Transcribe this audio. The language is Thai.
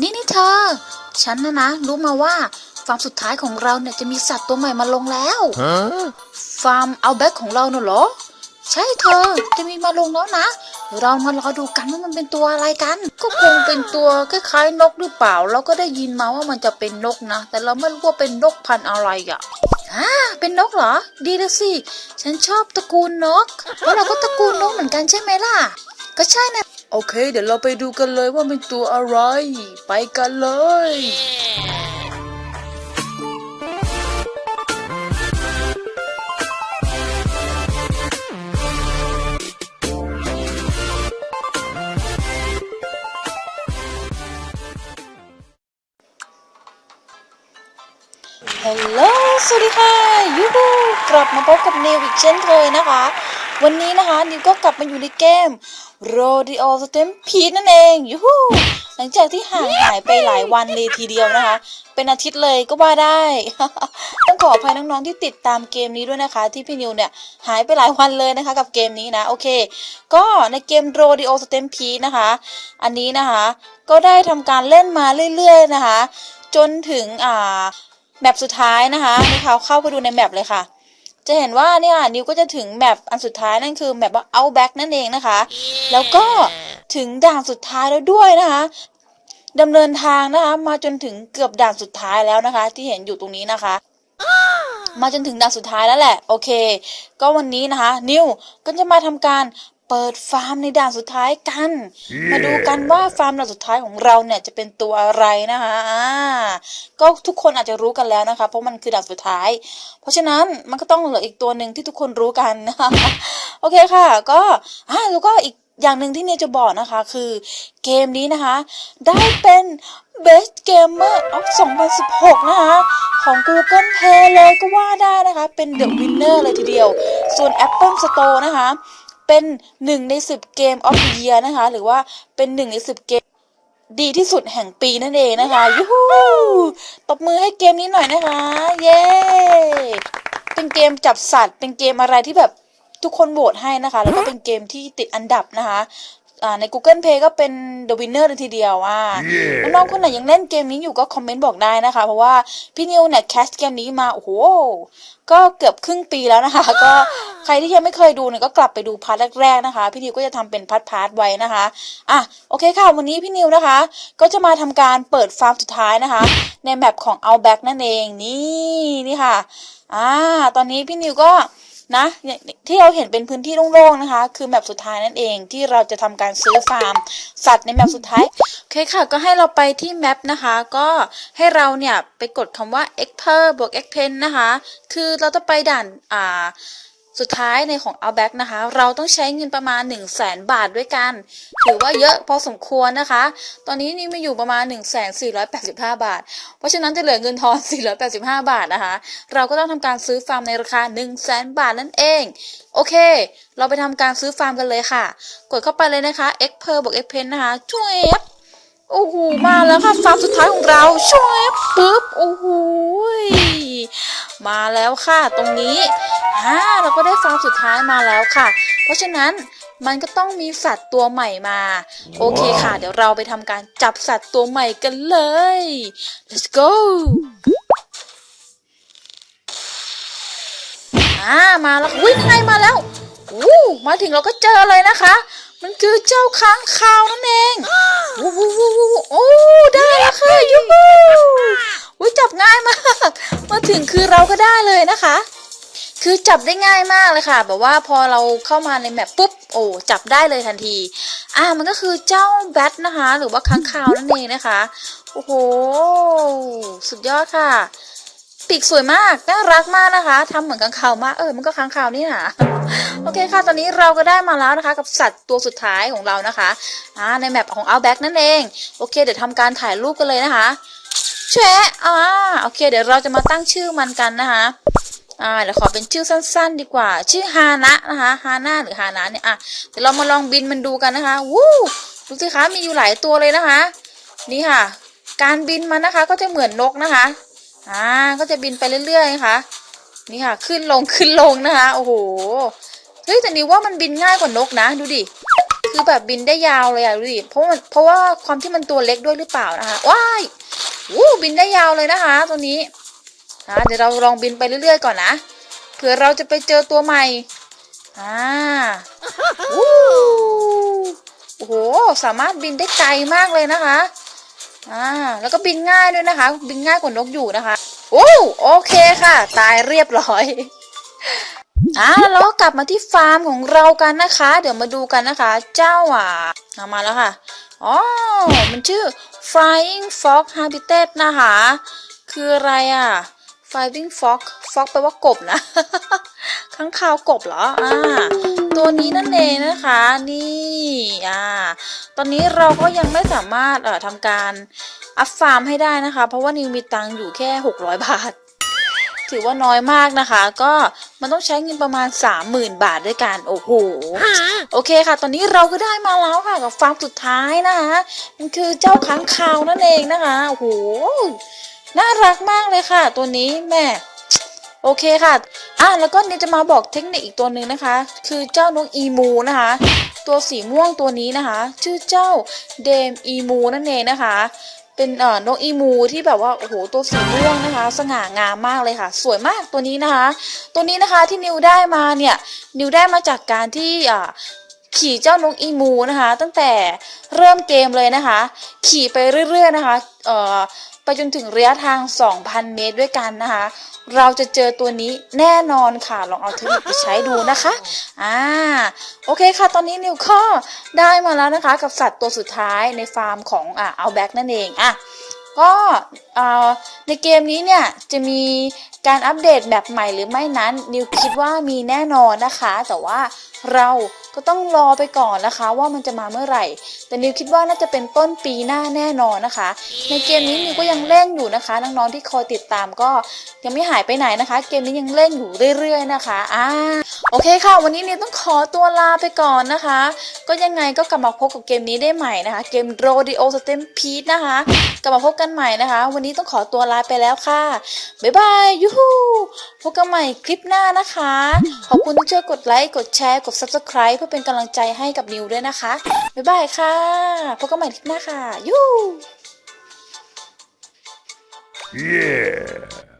นี่นี่เธอ ฉันนะนะ รู้มาว่าฟาร์มสุดท้ายของเราเนี่ยจะมีสัตว์ตัวใหม่มาลงแล้ว Huh? ฟาร์มเอาแบ็กของเราเน่ะเหรอ ใช่เธอจะมีมาลงแล้วนะเดี๋ยวเรามารอดูกันว่ามันเป็นตัวอะไรกัน ก็คงเป็นตัวคล้ายๆนกหรือเปล่า เราก็ได้ยินมาว่ามันจะเป็นนกนะ แต่เราไม่รู้ว่าเป็นนกพันธุ์อะไรอะอ่าเป็นนกเหรอ ดีแล้วสิ ฉันชอบตระกูลนก เพราะเราก็ตระกูลนกเหมือนกันใช่ไหมล่ะ ก็ใช่นะ โอเค เดี๋ยวเราไปดูกันเลยว่าเป็นตัวอะไร ไปกันเลย ฮัลโหล สวัสดีค่ะ ยูฮูกลับมาพบกับนิวอีกเช่นเคยนะคะ วันนี้นะคะนิวก็กลับมาอยู่ในเกม Rodeo Stampede นั่นเองยูฮูหลังจากที่ห่างหายไปหลายวันเลยทีเดียวนะคะ เป็นอาทิตย์เลยก็ว่าได้ ต้องขออภัยน้องๆที่ติดตามเกมนี้ด้วยนะคะ ที่พี่นิวเนี่ยหายไปหลายวันเลยนะคะกับเกมนี้นะ โอเค ก็ในเกม Rodeo Stampede นะคะ อันนี้นะคะ ก็ได้ทำการเล่นมาเรื่อยๆนะคะ จนถึงอ่าแมปสุดท้ายนะคะนี่เขาเข้าไปดูในแมปเลยค่ะ จะเห็นว่าเนี่ยนิวก็จะถึงแมปอันสุดท้ายนั่นคือแมปว่า Outback นั่นเองนะคะ แล้วก็ถึงด่านสุดท้ายแล้วด้วยนะคะดำเนินทางนะคะ มาจนถึงเกือบด่านสุดท้ายแล้วนะคะ ที่เห็นอยู่ตรงนี้นะคะ มาจนถึงด่านสุดท้ายแล้วแหละ โอเค ก็วันนี้นะคะ นิวก็จะมาทำการเปิดฟาร์มในด่านสุดท้ายกันมาดูกันว่าฟาร์มด่านสุดท้ายของเราเนี่ยจะเป็นตัวอะไรนะคะอ่าก็ทุกคนอาจจะรู้กันแล้วนะคะ เพราะมันคือด่านสุดท้าย เพราะฉะนั้นมันก็ต้องเหลืออีกตัวหนึ่งที่ทุกคนรู้กันนะคะโอเคค่ะ ก็อ่าแล้วก็อีกอย่างหนึ่งที่เนยจะบอกนะคะ คือเกมนี้นะคะ ได้เป็น Best Gamer of 2016 นะคะ ของ Google Play เลยก็ว่าได้นะคะ เป็น The Winner เลยทีเดียว ส่วน Apple Store นะคะ เป็นหนึ่งใน10เกมออฟเวียนะคะ หรือว่าเป็นหนึ่งใน10เกมดีที่สุดแห่งปีนั่นเองนะคะยูฮูตบมือให้เกมนี้หน่อยนะคะ เย้ เป็นเกมจับสัตว์ เป็นเกมอะไรที่แบบทุกคนโหวตให้นะคะ แล้วก็เป็นเกมที่ติดอันดับนะคะ ใน Google Play ก็เป็น The Winner เลยทีเดียวอะ Yeah น้องๆคนไหนยังเล่นเกมนี้อยู่ก็คอมเมนต์บอกได้นะคะ เพราะว่าพี่นิวเนี่ยแคสเกมนี้มา โอ้โห ก็เกือบครึ่งปีแล้วนะคะ ก็ใครที่ยังไม่เคยดูเนี่ยก็กลับไปดูพาร์ทแรกๆนะคะ พี่นิวก็จะทำเป็นพาร์ทพาร์ทไว้นะคะอะโอเคค่ะ วันนี้พี่นิวนะคะ ก็จะมาทำการเปิดฟาร์มสุดท้ายนะคะ ในแมปของ Outback นั่นเองนี่นี่ค่ะอ่าตอนนี้พี่นิวก็ นะที่เราเห็นเป็นพื้นที่โล่งๆนะคะ คือแมปสุดท้ายนั่นเองที่เราจะทำการซื้อฟาร์ม สัตว์ในแมปสุดท้ายโอเคค่ะ ก็ให้เราไปที่แมปนะคะ ก็ให้เราเนี่ยไปกดคำว่า e x p e r บวก e x p e n นะคะ คือเราจะไปด่านอ่า สุดท้ายในของ Outback นะคะ เราต้องใช้เงินประมาณ 1 0 0 0 0แสนบาทด้วยกัน ถือว่าเยอะพอสมควรนะคะ ตอนนี้นี่มีอยู่ประมาณ 1 4 8 5 บาท เพราะฉะนั้นจะเหลือเงินทอน 485 บาทนะคะ เราก็ต้องทำการซื้อฟาร์มในราคา 1 0 0 0 0แสนบาทนั่นเอง โอเค เราไปทำการซื้อฟาร์มกันเลยค่ะ กดเข้าไปเลยนะคะ x p e r บวก x pen นะคะช่วยโอ้โห มาแล้วค่ะฟาร์มสุดท้ายของเราช่วยปึ๊บ โอ้โห มาแล้วค่ะ ตรงนี้อ่า เราก็ได้ฟาร์มสุดท้ายมาแล้วค่ะ เพราะฉะนั้นมันก็ต้องมีสัตว์ตัวใหม่มา โอเคค่ะ เดี๋ยวเราไปทำการจับสัตว์ตัวใหม่กันเลย let's go อ่ามาแล้วอุ้ยยังไงมาแล้วอู้มาถึงเราก็เจอเลยนะคะ มันคือเจ้าค้างคาวนั่นเองวู้วู้วู้วู้โอ้ได้แล้วค่ะยูฮูอุ้ยจับง่ายมาก มาถึงคือเราก็ได้เลยนะคะ คือจับได้ง่ายมากเลยค่ะ แบบว่าพอเราเข้ามาในแมปปุ๊บ โอ้จับได้เลยทันที อ่ามันก็คือเจ้าแบทนะคะ หรือว่าค้างคาวนั่นเองนะคะ โอ้โห สุดยอดค่ะ ปีกสวยมาก น่ารักมากนะคะทำเหมือนค้างคาวมาก เออ มันก็ค้างคาวนี่นะโอเคค่ะ ตอนนี้เราก็ได้มาแล้วนะคะ กับสัตว์ตัวสุดท้ายของเรานะคะ อ่า ในแมปของ Outback นั่นเอง โอเค เดี๋ยวทำการถ่ายรูปกันเลยนะคะแชะอ่า โอเค เดี๋ยวเราจะมาตั้งชื่อมันกันนะคะ อ่าเดี๋ยวขอเป็นชื่อสั้น ๆ ดีกว่า ชื่อฮานะนะคะฮาน่าหรือฮานะเนี่ยอะเดี๋ยวเรามาลองบินมันดูกันนะคะวู้ดูสิคะมีอยู่หลายตัวเลยนะคะ นี่ค่ะ การบินมันนะคะก็จะเหมือนนกนะคะอ่าก็จะบินไปเรื่อยๆนะคะนี่ค่ะ ขึ้นลงขึ้นลงนะคะโอ้โหเฮ้ยแต่นี่ว่ามันบินง่ายกว่านกนะ ดูดิคือแบบบินได้ยาวเลยอะดูดิเพราะมันเพราะว่าความที่มันตัวเล็กด้วยหรือเปล่านะคะว้ายวู้บินได้ยาวเลยนะคะ ตัวนี้ อ่าเดี๋ยวเราลองบินไปเรื่อยๆก่อนนะเผื่อเราจะไปเจอตัวใหม่อ่าวู้โอ้โหสามารถบินได้ไกลมากเลยนะคะอ่าแล้วก็บินง่ายด้วยนะคะ บินง่ายกว่านกอยู่นะคะโอ้โอเคค่ะ ตายเรียบร้อยอ่าแล้วก็กลับมาที่ฟาร์มของเรากันนะคะ เดี๋ยวมาดูกันนะคะ เจ้าอะเอามาแล้วค่ะอ๋อมันชื่อ flying fox habitat นะคะ คืออะไรอะ flying fox fox แปลว่ากบนะข้างคาวกบเหรอ อ่า ตัวนี้นั่นเองนะคะ นี่ อ่า ตอนนี้เราก็ยังไม่สามารถเอ่อทำการอัพฟาร์มให้ได้นะคะ เพราะว่านิวมีตังอยู่แค่ 600 บาท ถือว่าน้อยมากนะคะ ก็มันต้องใช้เงินประมาณ 30,000 บาทด้วยกัน โอ้โห โอเคค่ะ ตอนนี้เราก็ได้มาแล้วค่ะ กับฟาร์มสุดท้ายนะคะ มันคือเจ้าค้างคาวนั่นเองนะคะ โอ้โห น่ารักมากเลยค่ะ ตัวนี้แม่โอเคค่ะ อะ แล้วก็เนี่จะมาบอกเทคนิคอีกตัวหนึ่งนะคะ คือเจ้านกอีมูนะคะ ตัวสีม่วงตัวนี้นะคะ ชื่อเจ้าเดมอีมูนั่นเองนะคะ เป็นเอ่อนกอีมูที่แบบว่า โอ้โห ตัวสีม่วงนะคะ สง่างามมากเลยค่ะ สวยมากตัวนี้นะคะ ตัวนี้นะคะที่นิวได้มาเนี่ย นิวได้มาจากการที่อ่าขี่เจ้านกอีมูนะคะ ตั้งแต่เริ่มเกมเลยนะคะ ขี่ไปเรื่อยๆนะคะ เอ่อ ไปจนถึงระยะทาง 2,000 เมตรด้วยกันนะคะ เราจะเจอตัวนี้แน่นอนค่ะ ลองเอาเทคนิคไปใช้ดูนะคะ อ่า โอเคค่ะ ตอนนี้นิวก็ได้มาแล้วนะคะ กับสัตว์ตัวสุดท้ายในฟาร์มของอ่าเอาแบ็กนั่นเอง อะ ก็ในเกมนี้เนี่ยจะมีการอัปเดตแบบใหม่หรือไม่นั้นนิวคิดว่ามีแน่นอนนะคะ แต่ว่าเราก็ต้องรอไปก่อนนะคะ ว่ามันจะมาเมื่อไหร่ แต่นิวคิดว่าน่าจะเป็นต้นปีหน้าแน่นอนนะคะ ในเกมนี้นิวก็ยังเล่นอยู่นะคะน้องๆที่คอยติดตามก็ยังไม่หายไปไหนนะคะ เกมนี้ยังเล่นอยู่เรื่อย ๆ นะคะอ่า โอเคค่ะ วันนี้เนิวต้องขอตัวลาไปก่อนนะคะ ก็ยังไงก็กลับมาพบกับเกมนี้ได้ใหม่นะคะ เกม Rodeo Stampede นะคะ กลับมาพบกันใหม่นะคะ วันนี้ต้องขอตัวลาไปแล้วค่ะ บ๊ายบายยูฮูพบกันใหม่คลิปหน้านะคะ ขอบคุณที่ช่วยกดไลค์ กดแชร์ กด Subscribe เพื่อเป็นกำลังใจให้กับนิวด้วยนะคะ บ๊ายบายค่ะ พบกันใหม่คลิปหน้าค่ะยู Yeah.